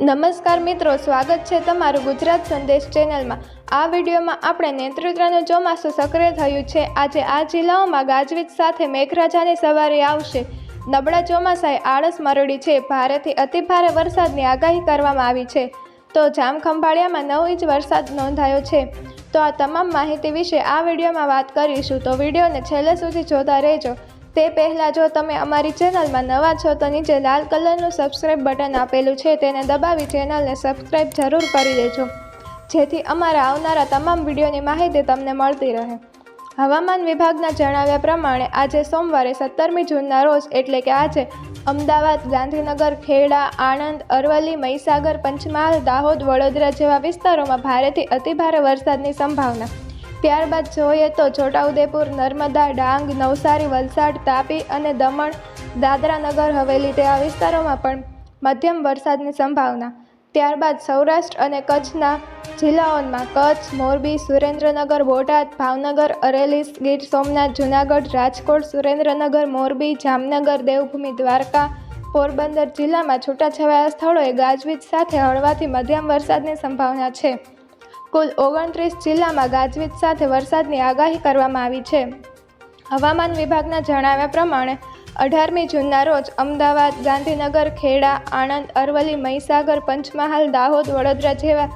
નમસ્કાર મિત્રો, સ્વાગત છે તમારું ગુજરાત સંદેશ ચેનલમાં. આ વિડીયોમાં આપણે નેતૃત્વનું ચોમાસું સક્રિય થયું છે. આજે આ જિલ્લાઓમાં ગાજવીજ સાથે મેઘરાજાની સવારી આવશે. નબળા ચોમાસાએ આળસ મરડી છે. ભારેથી અતિભારે વરસાદની આગાહી કરવામાં આવી છે. તો જામખંભાળિયામાં નવ ઇંચ વરસાદ નોંધાયો છે. તો આ તમામ માહિતી વિશે આ વિડીયોમાં વાત કરીશું. તો વિડીયોને છેલ્લે સુધી જોતા રહેજો. તે પહેલાં જો તમે અમારી ચેનલમાં નવા છો, તો નીચે લાલ કલરનું સબસ્ક્રાઇબ બટન આપેલું છે, તેને દબાવી ચેનલને સબસ્ક્રાઇબ જરૂર કરી દેજો. જેથી અમારા આવનારા તમામ વિડીયોની માહિતી તમને મળતી રહે. હવામાન વિભાગના જણાવ્યા પ્રમાણે, આજે સોમવારે સત્તરમી જૂનના રોજ, એટલે કે આજે, અમદાવાદ, ગાંધીનગર, ખેડા, આણંદ, અરવલ્લી, મહીસાગર, પંચમહાલ, દાહોદ, વડોદરા જેવા વિસ્તારોમાં ભારેથી અતિભારે વરસાદની સંભાવના. ત્યારબાદ જોઈએ તો છોટાઉદેપુર, નર્મદા, ડાંગ, નવસારી, વલસાડ, તાપી અને દમણ, દાદરા નગર, હવેલી તેવા વિસ્તારોમાં પણ મધ્યમ વરસાદની સંભાવના. ત્યારબાદ સૌરાષ્ટ્ર અને કચ્છના જિલ્લાઓમાં કચ્છ, મોરબી, સુરેન્દ્રનગર, બોટાદ, ભાવનગર, અરેલી, ગીર સોમનાથ, જૂનાગઢ, રાજકોટ, સુરેન્દ્રનગર, મોરબી, જામનગર, દેવભૂમિ, દ્વારકા, પોરબંદર જિલ્લામાં છૂટાછવાયા સ્થળોએ ગાજવીજ સાથે હળવાથી મધ્યમ વરસાદની સંભાવના છે. કુલ ઓગણત્રીસ જિલ્લામાં ગાજવીજ સાથે વરસાદની આગાહી કરવામાં આવી છે. હવામાન વિભાગના જણાવ્યા પ્રમાણે, અઢારમી જૂનના રોજ અમદાવાદ, ગાંધીનગર, ખેડા, આણંદ, અરવલ્લી, મહીસાગર, પંચમહાલ, દાહોદ, વડોદરા જેવા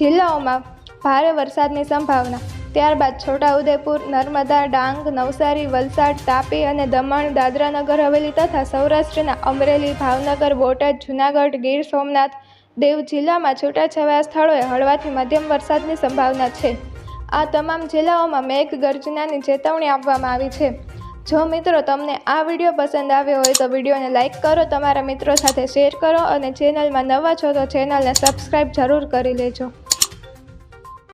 જિલ્લાઓમાં ભારે વરસાદની સંભાવના. ત્યારબાદ છોટાઉદેપુર, નર્મદા, ડાંગ, નવસારી, વલસાડ, તાપી અને દમણ, દાદરાનગર, હવેલી તથા સૌરાષ્ટ્રના અમરેલી, ભાવનગર, બોટાદ, જૂનાગઢ, ગીર સોમનાથ દેવ જિલ્લામાં છૂટાછવાયા સ્થળોએ હળવાથી મધ્યમ વરસાદની સંભાવના છે. આ તમામ જિલ્લાઓમાં મેઘ ગર્જનાની ચેતવણી આપવામાં આવી છે. જો મિત્રો તમને આ વીડિયો પસંદ આવ્યો હોય તો વિડીયોને લાઇક કરો, તમારા મિત્રો સાથે શેર કરો અને ચેનલમાં નવા છો તો ચેનલને સબસ્ક્રાઈબ જરૂર કરી લેજો.